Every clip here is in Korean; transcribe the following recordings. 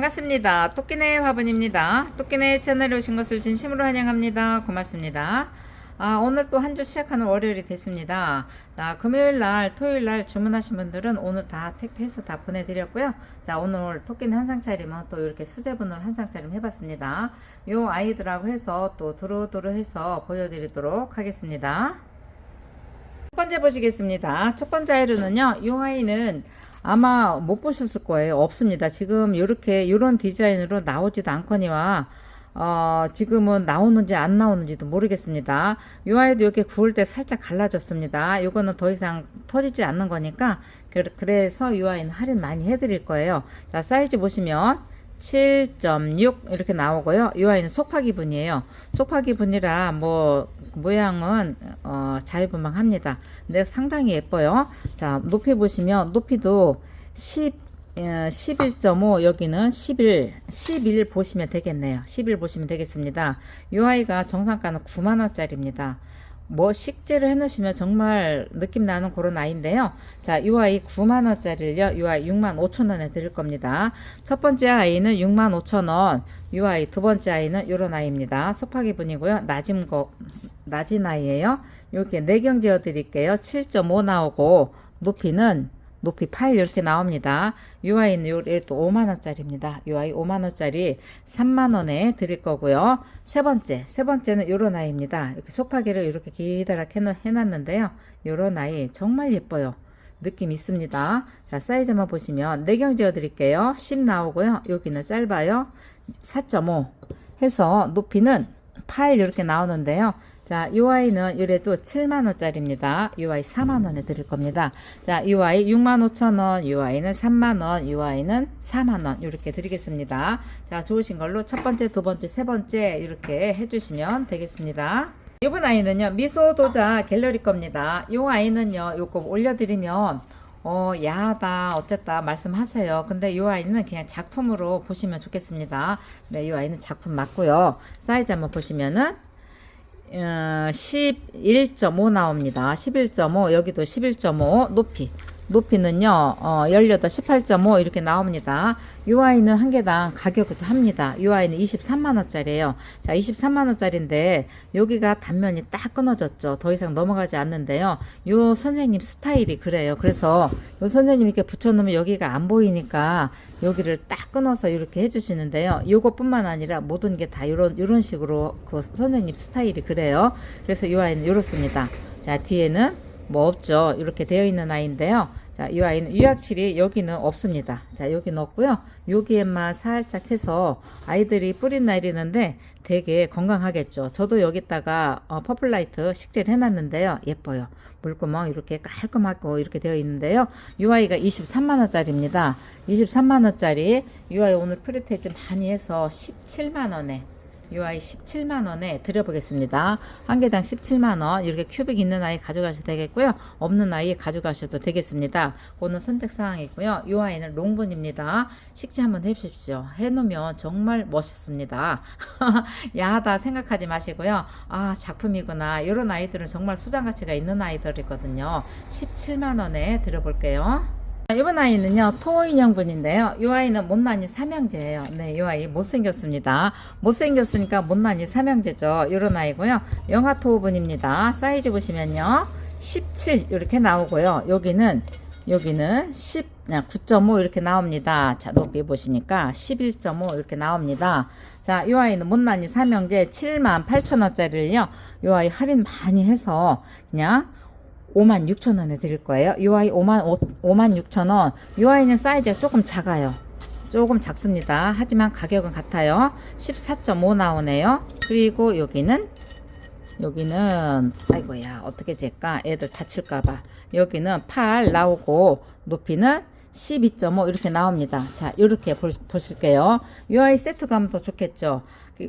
반갑습니다. 토끼네 화분입니다. 토끼네 채널에 오신 것을 진심으로 환영합니다. 고맙습니다. 아, 오늘 또 한 주 시작하는 월요일이 됐습니다. 자, 금요일 날, 토요일 날 주문하신 분들은 오늘 다 택배해서 다 보내드렸고요. 자, 오늘 토끼는 한 상 차림은 또 이렇게 수제분을 한 상 차림 해봤습니다. 요 아이들하고 해서 또 두루두루 해서 보여드리도록 하겠습니다. 첫 번째 보시겠습니다. 첫 번째 아이로는요, 이 아이는 아마 못 보셨을 거예요. 없습니다. 지금 이렇게 이런 디자인으로 나오지도 않거니와 어, 지금은 나오는지 안 나오는지도 모르겠습니다. 이 아이도 이렇게 구울 때 살짝 갈라졌습니다. 이거는 더 이상 터지지 않는 거니까 그- 그래서 이 아이는 할인 많이 해드릴 거예요. 자 사이즈 보시면 7.6 이렇게 나오고요. 이 아이는 속파기 분이에요. 속파기 분이라 뭐 모양은 어, 자유분방합니다. 근데 상당히 예뻐요. 자 높이 보시면 높이도 10 어, 11.5 여기는 11 11 보시면 되겠네요. 11 보시면 되겠습니다. 이 아이가 정상가는 9만 원짜리입니다. 뭐 식재를 해놓으시면 정말 느낌 나는 그런 아이인데요. 자, 이 아이 9만 원짜리를요. 이 아이 6만 5천 원에 드릴 겁니다. 첫 번째 아이는 6만 5천 원. 이 아이 두 번째 아이는 이런 아이입니다. 소파기 분이고요. 낮은 거 낮은 아이예요. 이렇게 내경 지어 드릴게요. 7.5 나오고 높이는 높이 8 이렇게 나옵니다. 이 아이는 요래 또 5만 원짜리입니다. 이 아이 5만 원짜리 3만 원에 드릴 거고요. 세 번째, 세 번째는 요런 아이입니다. 이렇게 소파기를 이렇게 기다랗게 해놨는데요. 요런 아이 정말 예뻐요. 느낌 있습니다. 자, 사이즈만 보시면 내경 지어 드릴게요. 10 나오고요. 여기는 짧아요. 4.5 해서 높이는 8 이렇게 나오는데요. 자, 이 아이는 이래도 7만 원짜리입니다. 이 아이 4만 원에 드릴 겁니다. 자, 이 아이 6만 5천 원, 이 아이는 3만 원, 이 아이는 4만 원 이렇게 드리겠습니다. 자, 좋으신 걸로 첫 번째, 두 번째, 세 번째 이렇게 해주시면 되겠습니다. 이번 아이는요 미소도자 갤러리 겁니다. 이 아이는요 요거 올려드리면 어 야하다 어쨌다 말씀하세요. 근데 이 아이는 그냥 작품으로 보시면 좋겠습니다. 네, 이 아이는 작품 맞고요. 사이즈 한번 보시면은 어, 11.5 나옵니다. 11.5 여기도 11.5 높이 높이는요 어, 18, 18.5 이렇게 나옵니다. 이 아이는 한 개당 가격을 합니다. 이 아이는 23만 원짜리예요. 자, 23만 원짜리인데 여기가 단면이 딱 끊어졌죠. 더 이상 넘어가지 않는데요. 이 선생님 스타일이 그래요. 그래서 이 선생님 이렇게 붙여놓으면 여기가 안 보이니까 여기를 딱 끊어서 이렇게 해주시는데요. 이것뿐만 아니라 모든 게다 이런 이런 식으로 그 선생님 스타일이 그래요. 그래서 이 아이는 이렇습니다. 자, 뒤에는 뭐 없죠. 이렇게 되어 있는 아이인데요. 자, 이 아이는 유약칠이 여기는 없습니다. 자, 여기는 없고요. 여기에만 살짝 해서 아이들이 뿌리 내리는데 되게 건강하겠죠. 저도 여기다가 어, 퍼플라이트 식재를 해놨는데요. 예뻐요. 물구멍 이렇게 깔끔하고 이렇게 되어 있는데요. 이 아이가 23만 원짜리입니다. 23만 원짜리 이 아이 오늘 프리테이즈 많이 해서 17만 원에 UI 17만 원에 드려보겠습니다. 한 개당 17만 원 이렇게 큐빅 있는 아이 가져가셔도 되겠고요. 없는 아이 가져가셔도 되겠습니다. 그거는 선택 사항이고요. 이 아이는 롱분입니다. 식재 한번 해보십시오. 해놓으면 정말 멋있습니다. 야하다 생각하지 마시고요. 아 작품이구나. 이런 아이들은 정말 수장 가치가 있는 아이들이거든요. 17만 원에 드려볼게요. 이번 아이는요, 토 인형분인데요. 이 아이는 못난이 삼형제예요. 네, 이 아이 못생겼습니다. 못생겼으니까 못난이 삼형제죠. 이런 아이고요. 영하 토분입니다. 사이즈 보시면요, 17 이렇게 나오고요. 여기는 여기는 10, 9.5 이렇게 나옵니다. 자, 높이 보시니까 11.5 이렇게 나옵니다. 자, 이 아이는 못난이 삼형제 7만 8천 원짜리를요. 이 아이 할인 많이 해서 그냥 5만 6천 원에 드릴 거예요. 이 아이 5만 5, 만 6천 원. 이 아이는 사이즈가 조금 작아요. 조금 작습니다. 하지만 가격은 같아요. 14.5 나오네요. 그리고 여기는 여기는 아이고야 어떻게 잴까? 애들 다칠까봐 여기는 8 나오고 높이는 12.5 이렇게 나옵니다. 자 이렇게 볼, 보실게요. 이 아이 세트 가면 더 좋겠죠.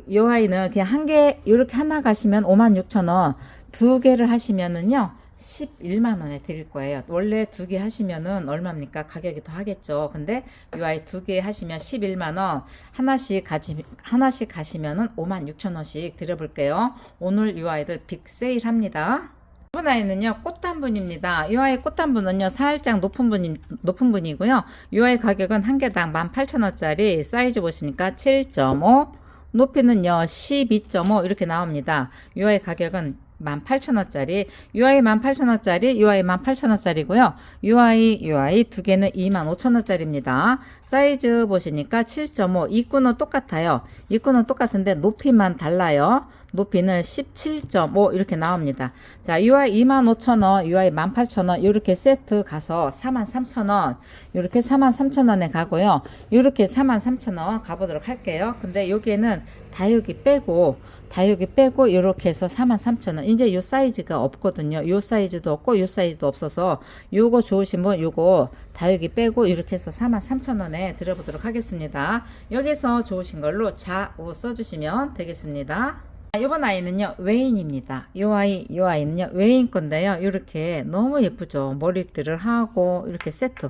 이 아이는 그냥 한 개 이렇게 하나 가시면 56,000원 두 개를 하시면은요 11만 원에 드릴 거예요. 원래 두 개 하시면은 얼마입니까? 가격이 더 하겠죠. 근데 이 아이 두 개 하시면 11만 원, 하나씩 가지 하나씩 가시면은 5만 6천 원씩 드려 볼게요. 오늘 이 아이들 빅 세일 합니다. 이번 아이는요 꽃단 분입니다. 이 아이 꽃단 분은요 살짝 높은 분 높은 분이고요. 이 아이 가격은 한 개당 18,000원짜리 사이즈 보시니까 7.5 높이는요 12.5 이렇게 나옵니다. 이 아이 가격은 18,000원짜리, UI 18,000원짜리, UI 18,000원짜리고요. UI, UI 두 개는 25,000원짜리입니다. 사이즈 보시니까 7.5, 입구는 똑같아요. 입구는 똑같은데 높이만 달라요. 높이는 17.5 이렇게 나옵니다. 자, UI 25,000원, UI 18,000원 이렇게 세트 가서 43,000원 이렇게 43,000원에 가고요. 이렇게 43,000원 가보도록 할게요. 근데 여기에는 다육이 빼고 다육이 빼고 이렇게 해서 43,000원. 이제 요 사이즈가 없거든요. 요 사이즈도 없고 요 사이즈도 없어서 요거 좋으신 분 요거 다육이 빼고 이렇게 해서 43,000원에 드려보도록 하겠습니다. 여기서 좋으신 걸로 좌우 써주시면 되겠습니다. 이번 아이는요 웨인입니다. 이 아이 이 아이는요 웨인 건데요. 이렇게 너무 예쁘죠. 머리띠를 하고 이렇게 세트.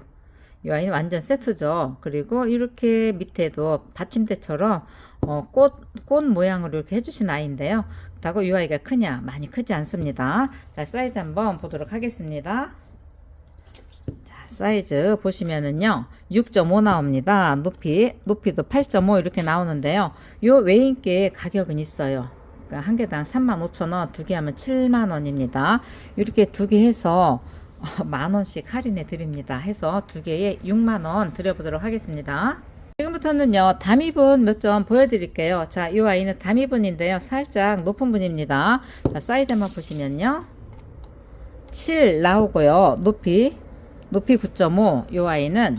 이 아이는 완전 세트죠. 그리고 이렇게 밑에도 받침대처럼 어, 꽃, 꽃 모양으로 이렇게 해주신 아이인데요. 그렇다고 이 아이가 크냐? 많이 크지 않습니다. 자, 사이즈 한번 보도록 하겠습니다. 자, 사이즈 보시면은요, 6.5 나옵니다. 높이, 높이도 8.5 이렇게 나오는데요. 요 외인께 가격은 있어요. 그러니까 한 개당 35,000원, 두 개 하면 7만원입니다. 이렇게 두 개 해서 어, 만 원씩 할인해 드립니다. 해서 두 개에 6만 원 드려보도록 하겠습니다. 지금부터는요 담입은 몇점 보여드릴게요. 자, 이 아이는 담입은인데요. 살짝 높은 분입니다. 자, 사이즈 한번 보시면요. 7 나오고요. 높이 높이 9.5. 이 아이는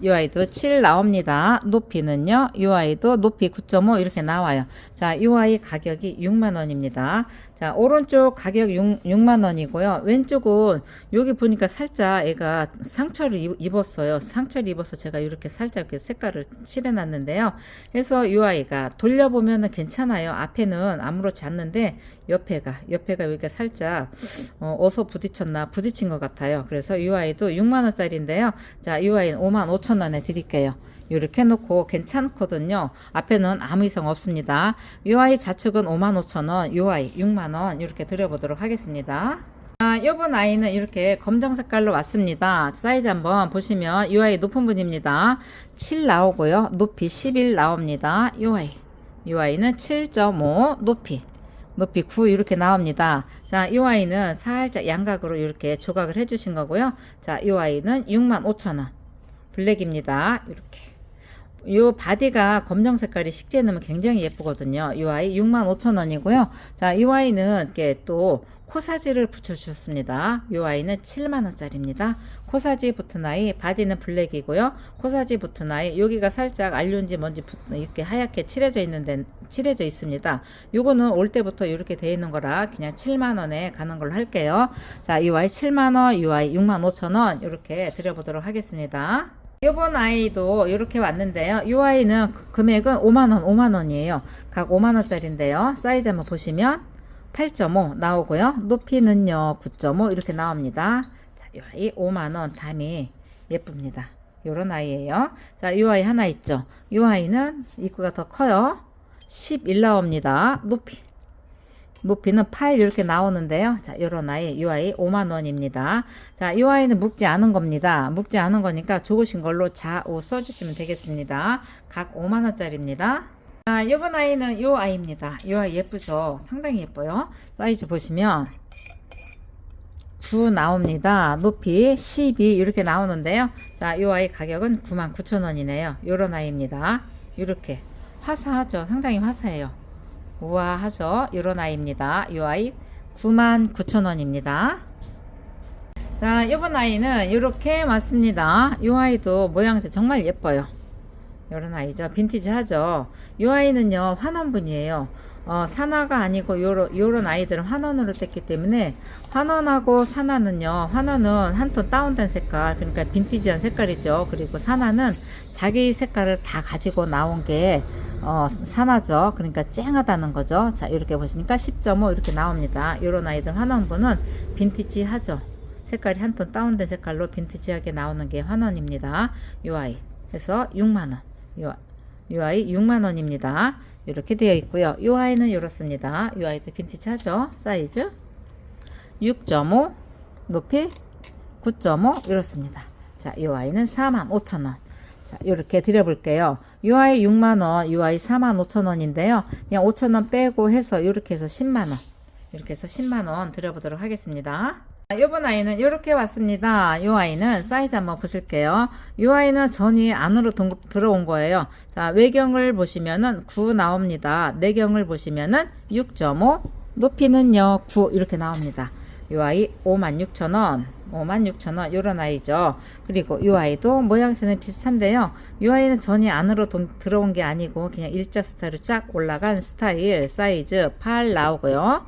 이 아이도 7 나옵니다. 높이는요. 이 아이도 높이 9.5 이렇게 나와요. 자, 이 아이 가격이 6만 원입니다. 자, 오른쪽 가격 6, 6만 원이고요. 왼쪽은 여기 보니까 살짝 애가 상처를 입- 입었어요. 상처를 입어서 제가 이렇게 살짝 이렇게 색깔을 칠해 놨는데요. 그래서 이 아이가 돌려보면은 괜찮아요. 앞에는 아무렇지 않는데 옆에가 옆에가 여기가 살짝 어, 어서 부딪혔나 부딪힌 것 같아요. 그래서 이 아이도 6만 원짜리인데요. 자, 이 아이는 5만 5천 원에 드릴게요. 이렇게 해놓고 괜찮거든요. 앞에는 아무 이상 없습니다. 이 아이 좌측은 5만 5천 원, 이 아이 6만 원 이렇게 드려보도록 하겠습니다. 아, 요번 아이는 이렇게 검정 색깔로 왔습니다. 사이즈 한번 보시면 이 아이 높은 분입니다. 7 나오고요. 높이 11 나옵니다. 이 아이는 7.5 높이. 높이 9 이렇게 나옵니다. 자, 이 아이는 살짝 양각으로 이렇게 조각을 해주신 거고요. 자, 이 아이는 65,000원. 블랙입니다. 이렇게. 요 바디가 검정 색깔이 식재해 놓으면 굉장히 예쁘거든요. 이 아이 65,000원이고요. 자, 이 아이는 이렇게 또 코사지를 붙여주셨습니다. 이 아이는 7만원짜리입니다. 코사지 붙은 아이, 바디는 블랙이고요. 코사지 붙은 아이, 여기가 살짝 알륜지 뭔지 붙, 이렇게 하얗게 칠해져 있는데, 칠해져 있습니다. 요거는 올 때부터 이렇게 되어 있는 거라 그냥 7만원에 가는 걸로 할게요. 자, 이 아이 7만원, 이 아이 65,000원, 이렇게 드려보도록 하겠습니다. 이번 아이도 이렇게 왔는데요. 이 아이는 그- 금액은 5만원, 5만원이에요. 각 5만원짜리인데요. 사이즈 한번 보시면 8.5 나오고요. 높이는요, 9.5 이렇게 나옵니다. 자, 이 아이 5만원 담이 예쁩니다. 요런 아이예요. 자, 이 아이 하나 있죠. 이 아이는 입구가 더 커요. 11 나옵니다. 높이. 높이는 8 이렇게 나오는데요. 자, 요런 아이, 이 아이 5만 원입니다. 자, 이 아이는 묵지 않은 겁니다. 묵지 않은 거니까 좋으신 걸로 좌우 써주시면 되겠습니다. 각 5만 원짜리입니다. 자, 이번 아이는 이 아이입니다. 이 아이 예쁘죠? 상당히 예뻐요. 사이즈 보시면 9 나옵니다. 높이 12 이렇게 나오는데요. 자, 이 아이 가격은 99,000원이네요. 요런 아이입니다. 이렇게 화사하죠? 상당히 화사해요. 우아하죠? 요런 아이입니다. 이 아이 99,000원입니다. 자, 이번 아이는 이렇게 왔습니다. 이 아이도 모양새 정말 예뻐요. 요런 아이죠. 빈티지 하죠. 이 아이는요, 환원분이에요. 어, 산화가 아니고 요런, 요런 아이들은 환원으로 뗐기 때문에 환원하고 산화는요, 환원은 한 톤 다운된 색깔, 그러니까 빈티지한 색깔이죠. 그리고 산화는 자기 색깔을 다 가지고 나온 게 어, 산화죠. 그러니까 쨍하다는 거죠. 자, 이렇게 보시니까 10.5 이렇게 나옵니다. 요런 아이들 환원분은 빈티지 하죠. 색깔이 한 톤 다운된 색깔로 빈티지하게 나오는 게 환원입니다. 요 아이. 해서 6만원. 요, 요 아이 6만원입니다. 이렇게 되어 있고요. 요 아이는 이렇습니다. 요 아이도 빈티지 하죠. 사이즈. 6.5, 높이 9.5 이렇습니다. 자, 이 아이는 45,000원. 자, 이렇게 드려볼게요. UI 6만원, UI 45,000원인데요. 그냥 5,000원 빼고 해서 이렇게 해서 10만원. 이렇게 해서 10만원 드려보도록 하겠습니다. 자, 요번 아이는 이렇게 왔습니다. 이 아이는 사이즈 한번 보실게요. 이 아이는 전이 안으로 동- 들어온 거예요. 자, 외경을 보시면은 9 나옵니다. 내경을 보시면은 6.5, 높이는요 9 이렇게 나옵니다. 이 아이 56,000원, 56,000원 요런 아이죠. 그리고 이 아이도 모양새는 비슷한데요. 이 아이는 전이 안으로 동- 들어온 게 아니고 그냥 일자 스타일로 쫙 올라간 스타일 사이즈 8 나오고요.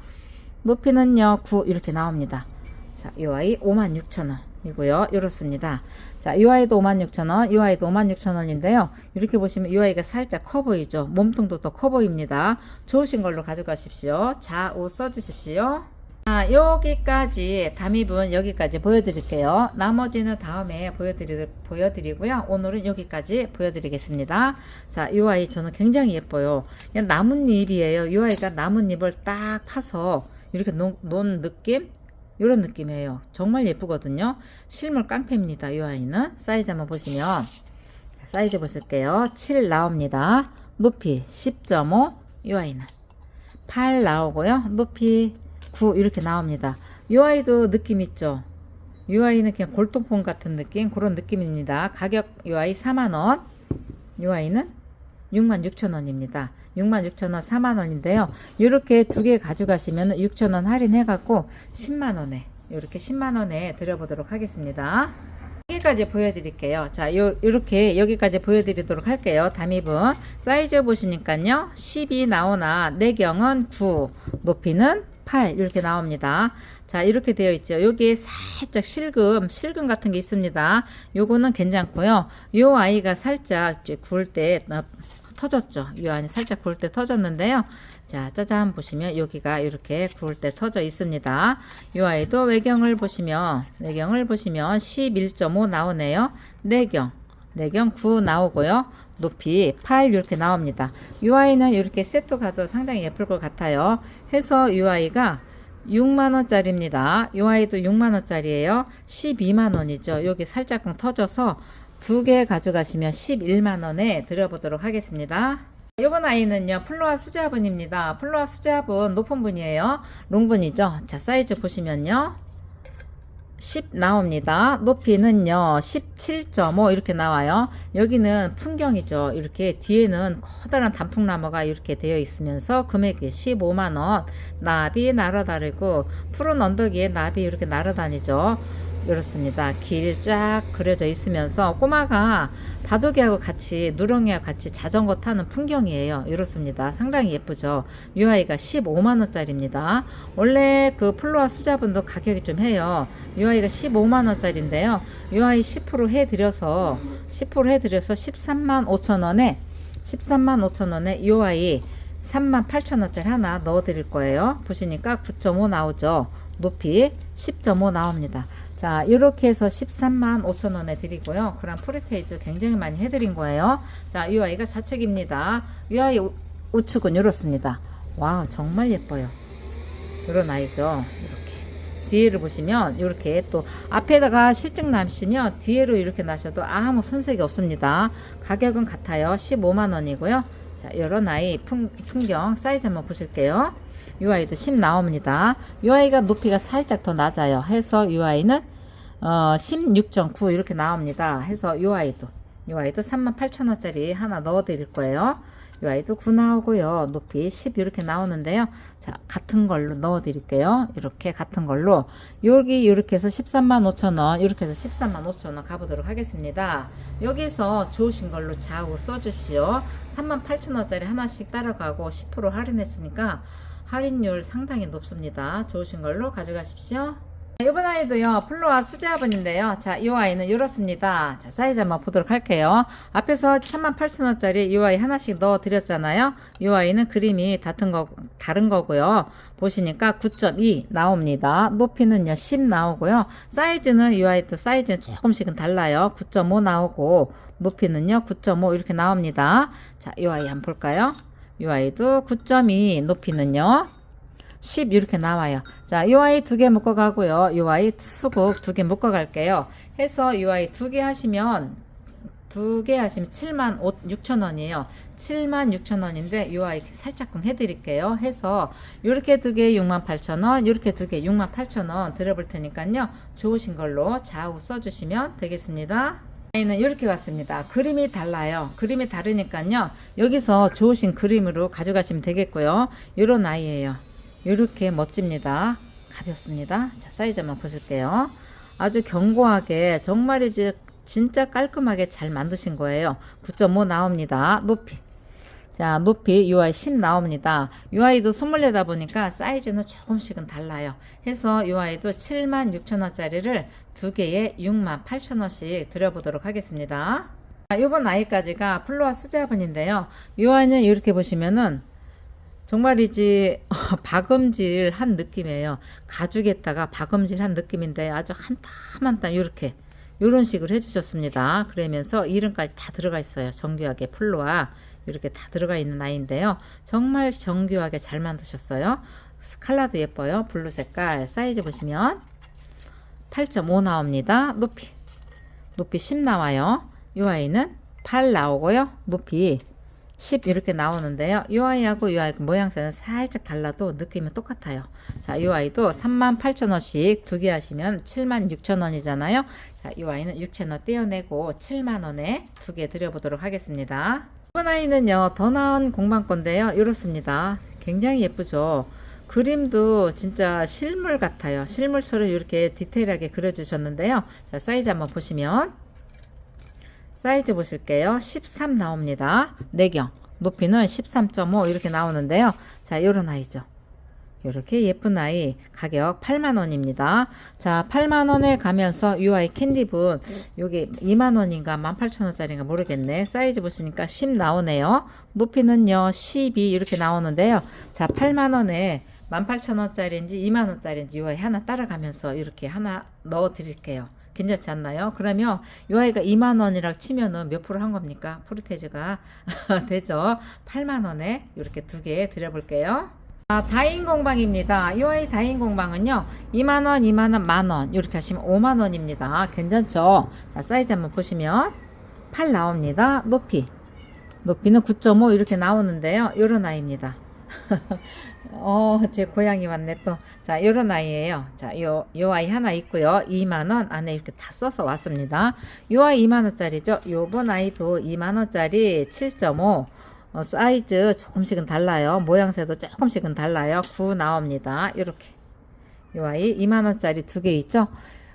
높이는요 9 이렇게 나옵니다. 자, 이 아이 56,000원 이고요. 이렇습니다. 자, 이 아이도 56,000원, 이 아이도 56,000원인데요. 이렇게 보시면 이 아이가 살짝 커 보이죠. 몸통도 더 커 보입니다. 좋으신 걸로 가져가십시오. 좌우 써주십시오. 자, 여기까지 담입은 여기까지 보여드릴게요. 나머지는 다음에 보여드리, 보여드리고요. 오늘은 여기까지 보여드리겠습니다. 자, 이 아이 저는 굉장히 예뻐요. 그냥 나뭇잎이에요. 이 아이가 나뭇잎을 딱 파서 이렇게 놓, 놓은 느낌? 이런 느낌이에요. 정말 예쁘거든요. 실물 깡패입니다. 이 아이는 사이즈 한번 보시면 사이즈 보실게요. 7 나옵니다. 높이 10.5. 이 아이는 8 나오고요. 높이 9 이렇게 나옵니다. 이 아이도 느낌 있죠. 이 아이는 그냥 골동품 같은 느낌 그런 느낌입니다. 가격 이 아이 4만 원. 이 아이는 66,000원입니다. 66,000원, 4만원인데요. 이렇게 두 개 가져가시면 6,000원 할인해갖고 10만원에, 이렇게 10만원에 드려보도록 하겠습니다. 여기까지 보여드릴게요. 자, 요, 요렇게 여기까지 보여드리도록 할게요. 담입은. 사이즈 보시니까요. 10이 나오나, 내경은 9, 높이는 8, 이렇게 나옵니다. 자, 이렇게 되어 있죠. 여기에 살짝 실금, 실금 같은 게 있습니다. 요거는 괜찮고요. 요 아이가 살짝 구울 때 어, 터졌죠. 이 안이 살짝 구울 때 터졌는데요. 자, 짜잔 보시면 여기가 이렇게 구울 때 터져 있습니다. 이 아이도 외경을 보시면 외경을 보시면 11.5 나오네요. 내경 내경 9 나오고요. 높이 8 이렇게 나옵니다. 이 아이는 이렇게 세트 가도 상당히 예쁠 것 같아요. 해서 이 아이가 6만원짜리입니다. 이 아이도 6만원짜리예요. 12만원이죠. 여기 살짝 터져서 두 개 가져가시면 11만원에 드려보도록 하겠습니다. 이번 아이는요, 플로아 수자분입니다. 플로아 수자분 높은 분이에요. 롱분이죠. 자, 사이즈 보시면요. 10 나옵니다. 높이는요, 17.5 이렇게 나와요. 여기는 풍경이죠. 이렇게 뒤에는 커다란 단풍나무가 이렇게 되어 있으면서 금액이 15만원. 나비 날아다니고, 푸른 언덕 위에 나비 이렇게 날아다니죠. 이렇습니다. 길 쫙 그려져 있으면서 꼬마가 바둑이하고 같이 누렁이와 같이 자전거 타는 풍경이에요. 이렇습니다. 상당히 예쁘죠. 이 아이가 15만 원짜리입니다. 원래 그 플로아 수자분도 가격이 좀 해요. 이 아이가 15만 원짜리인데요. 이 아이 10% 해드려서 10% 해드려서 13만 5천 원에 13만 5천 원에 이 아이 3만 8천 원짜리 하나 넣어 드릴 거예요. 보시니까 9.5 나오죠. 높이 10.5 나옵니다. 자, 이렇게 해서 13만 5천 원에 드리고요. 그럼 프리테이즈 굉장히 많이 해드린 거예요. 자, 이 아이가 좌측입니다. 이 아이 우- 우측은 이렇습니다. 와, 정말 예뻐요. 이런 아이죠. 이렇게. 뒤에를 보시면 이렇게 또 앞에다가 실증 나시면 뒤에로 이렇게 나셔도 아무 손색이 없습니다. 가격은 같아요. 15만 원이고요. 자, 이런 아이 풍, 풍경 사이즈 한번 보실게요. 이 아이도 10 나옵니다. 이 아이가 높이가 살짝 더 낮아요. 해서 이 아이는 어, 16.9 이렇게 나옵니다. 해서 이 아이도 이 아이도 38,000원짜리 하나 넣어 드릴 거예요. 이 아이도 9 나오고요. 높이 10 이렇게 나오는데요. 자, 같은 걸로 넣어 드릴게요. 이렇게 같은 걸로 여기 이렇게 해서 13만 5천 원, 이렇게 해서 13만 5천 원 가보도록 하겠습니다. 여기서 좋으신 걸로 좌우 써 주십시오. 3만 8천 원짜리 하나씩 따라가고 10% 할인했으니까 할인율 상당히 높습니다. 좋으신 걸로 가져가십시오. 이번 아이도요, 플로아 수제화분인데요. 자, 이 아이는 이렇습니다. 자, 사이즈 한번 보도록 할게요. 앞에서 38,000원짜리 이 아이 하나씩 넣어 드렸잖아요. 이 아이는 그림이 같은 거, 다른 거고요. 보시니까 9.2 나옵니다. 높이는요, 10 나오고요. 사이즈는 이 아이도 사이즈는 조금씩은 달라요. 9.5 나오고, 높이는요, 9.5 이렇게 나옵니다. 자, 이 아이 한번 볼까요? 이 아이도 9.2 높이는요, 10 이렇게 나와요. 자, 요 아이 두 개 묶어 가고요. 요 아이 수국 두 개 묶어 갈게요. 해서 요 아이 두 개 하시면 두 개 하시면 7만 6천 원이에요. 7만 6천 원인데 요 아이 살짝쿵 해드릴게요. 해서 요렇게 두 개 6만 8천 원, 요렇게 두 개 6만 8천 원 드려볼 테니까요. 좋으신 걸로 좌우 써주시면 되겠습니다. 아이는 이렇게 왔습니다. 그림이 달라요. 그림이 다르니까요. 여기서 좋으신 그림으로 가져가시면 되겠고요. 요런 아이예요. 이렇게 멋집니다. 가볍습니다. 자, 사이즈 한번 보실게요. 아주 견고하게 정말 이제 진짜 깔끔하게 잘 만드신 거예요. 9.5 나옵니다. 높이. 자, 높이 UI 10 나옵니다. UI도 선물 내다 보니까 사이즈는 조금씩은 달라요. 해서 UI도 76,000원짜리를 두 개에 68,000원씩 드려보도록 하겠습니다. 자, 이번 아이까지가 플로아 수제화분인데요. UI는 이렇게 보시면은 정말이지 박음질 한 느낌이에요. 가죽에다가 박음질 한 느낌인데 아주 한땀 한땀 이렇게 이런 식으로 해주셨습니다. 그러면서 이름까지 다 들어가 있어요. 정교하게 플로와 이렇게 다 들어가 있는 아이인데요. 정말 정교하게 잘 만드셨어요. 컬러도 예뻐요. 블루 색깔 사이즈 보시면 8.5 나옵니다. 높이 높이 10 나와요. 이 아이는 8 나오고요. 높이 10 이렇게 나오는데요. 이 아이하고 이 아이 모양새는 살짝 달라도 느낌은 똑같아요. 자, 이 아이도 38,000원씩 두 개 하시면 76,000원이잖아요. 자, 이 아이는 6,000원 떼어내고 7만원에 두 개 드려보도록 하겠습니다. 이번 아이는요, 더 나은 공방 건데요. 이렇습니다. 굉장히 예쁘죠? 그림도 진짜 실물 같아요. 실물처럼 이렇게 디테일하게 그려주셨는데요. 자, 사이즈 한번 보시면 사이즈 보실게요. 13 나옵니다. 내경. 높이는 13.5 이렇게 나오는데요. 자, 요런 아이죠. 이렇게 예쁜 아이 가격 8만원입니다. 자, 8만원에 가면서 이 아이 캔디분 요게 2만원인가 18,000원짜리인가 모르겠네. 사이즈 보시니까 10 나오네요. 높이는요 12 이렇게 나오는데요. 자, 8만원에 18,000원짜리인지 2만원짜리인지 이 아이 하나 따라가면서 이렇게 하나 넣어 드릴게요. 괜찮지 않나요? 그러면 이 아이가 2만 원이라 치면은 몇 프로 한 겁니까? 프로테즈가 되죠. 8만 원에 이렇게 두 개 드려볼게요. 아, 다인 공방입니다. 이 아이 다인 공방은요. 2만 원, 2만 원, 만 원. 이렇게 하시면 5만 원입니다. 괜찮죠? 자, 사이즈 한번 보시면 8 나옵니다. 높이. 높이는 9.5 이렇게 나오는데요. 요런 아이입니다. 어, 제 고양이 왔네 또. 자, 요런 아이예요. 자, 요, 요 아이 하나 있고요. 2만원 안에 이렇게 다 써서 왔습니다. 요 아이 2만원짜리죠. 요번 아이도 2만원짜리 7.5. 어, 사이즈 조금씩은 달라요. 모양새도 조금씩은 달라요. 9 나옵니다. 이렇게. 요 아이 2만원짜리 두 개 있죠?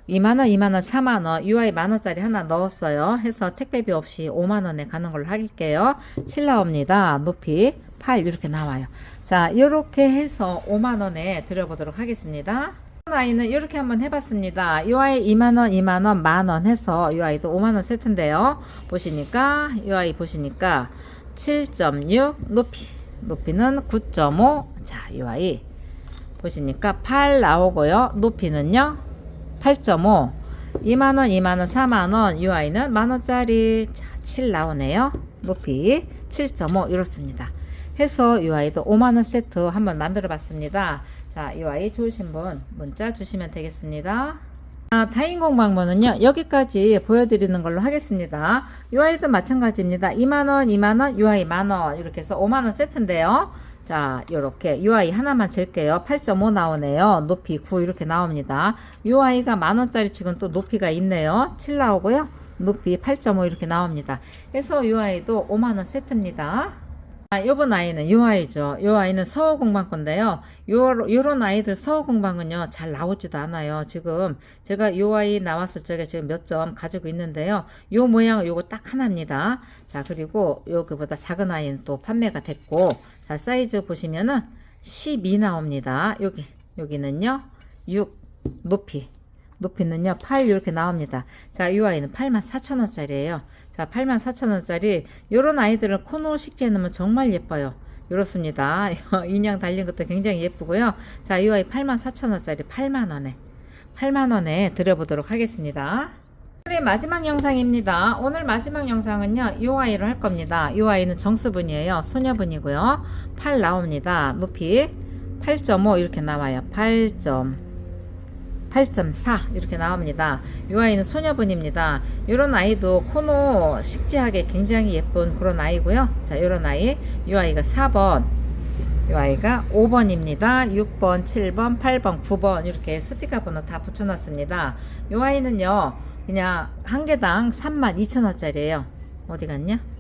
2만원, 2만원, 4만원, UI 만원짜리 하나 넣었어요. 해서 택배비 없이 5만원에 가는 걸로 할게요. 7 나옵니다. 높이 8 이렇게 나와요. 자, 이렇게 해서 5만원에 드려보도록 하겠습니다. 아이는 이렇게 한번 해봤습니다. 이 아이 2만원, 2만원, 만원 해서 이 아이도 5만원 세트인데요. 보시니까, 이 아이 보시니까 7.6 높이, 높이는 9.5. 자, 이 아이 보시니까 8 나오고요. 높이는요, 8.5. 2만원, 2만원, 4만원, 이 아이는 만원짜리. 자, 7 나오네요. 높이 7.5 이렇습니다. 해서 이 아이도 5만원 세트 한번 만들어 봤습니다. 자, 이 아이 좋으신 분 문자 주시면 되겠습니다. 아, 다인공 방문은요, 여기까지 보여드리는 걸로 하겠습니다. 이 아이도 마찬가지입니다. 2만원, 2만원, 이 아이 만원, 이렇게 해서 5만원 세트인데요. 자, 요렇게, 이 아이 하나만 잴게요. 8.5 나오네요. 높이 9 이렇게 나옵니다. 이 아이가 만원짜리 지금 또 높이가 있네요. 7 나오고요. 높이 8.5 이렇게 나옵니다. 그래서 이 아이도 5만원 세트입니다. 아, 요번 아이는 요 아이죠. 요 아이는 서호 공방 건데요. 요, 요런 아이들 서호 공방은요, 잘 나오지도 않아요. 지금 제가 요 아이 나왔을 적에 지금 몇 점 가지고 있는데요. 요 모양은 요거 딱 하나입니다. 자, 그리고 요거보다 작은 아이는 또 판매가 됐고, 자, 사이즈 보시면은 12 나옵니다. 여기, 여기는요, 6 높이. 높이는요, 8 이렇게 나옵니다. 자, 이 아이는 84,000원짜리예요. 자, 84,000원짜리 요런 아이들은 코너 식재에 넣으면 정말 예뻐요. 이렇습니다. 인형 달린 것도 굉장히 예쁘고요. 자, 이 아이 84,000원짜리 8만원에 8만원에 드려보도록 하겠습니다. 오늘의 마지막 영상입니다. 오늘 마지막 영상은요, 이 아이로 할 겁니다. 이 아이는 정수분이에요. 소녀분이고요. 팔 나옵니다. 높이 8.5 이렇게 나와요. 8. 8.4 이렇게 나옵니다. 이 아이는 소녀분입니다. 이런 아이도 코노 식지하게 굉장히 예쁜 그런 아이고요. 자, 이런 아이, 이 아이가 4번, 이 아이가 5번입니다. 6번, 7번, 8번, 9번 이렇게 스티커 번호 다 붙여놨습니다. 이 아이는요, 그냥 한 개당 32,000원짜리예요. 어디 갔냐?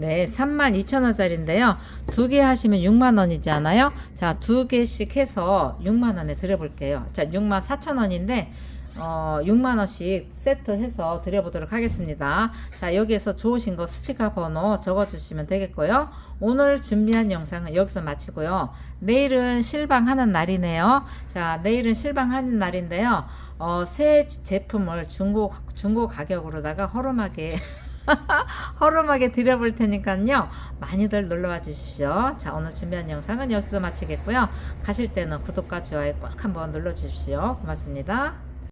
네, 32,000원짜리인데요. 두 개 하시면 6만 원이잖아요. 자, 두 개씩 해서 6만 원에 드려볼게요. 자, 6만 4천 원인데 어, 6만 원씩 세트 해서 드려보도록 하겠습니다. 자, 여기에서 좋으신 거 스티커 번호 적어주시면 되겠고요. 오늘 준비한 영상은 여기서 마치고요. 내일은 실방하는 날이네요. 자, 내일은 실방하는 날인데요. 어, 새 제품을 중고 중고 가격으로다가 허름하게 허름하게 드려볼 테니까요. 많이들 놀러와 주십시오. 자, 오늘 준비한 영상은 여기서 마치겠고요. 가실 때는 구독과 좋아요 꼭 한번 눌러주십시오. 고맙습니다.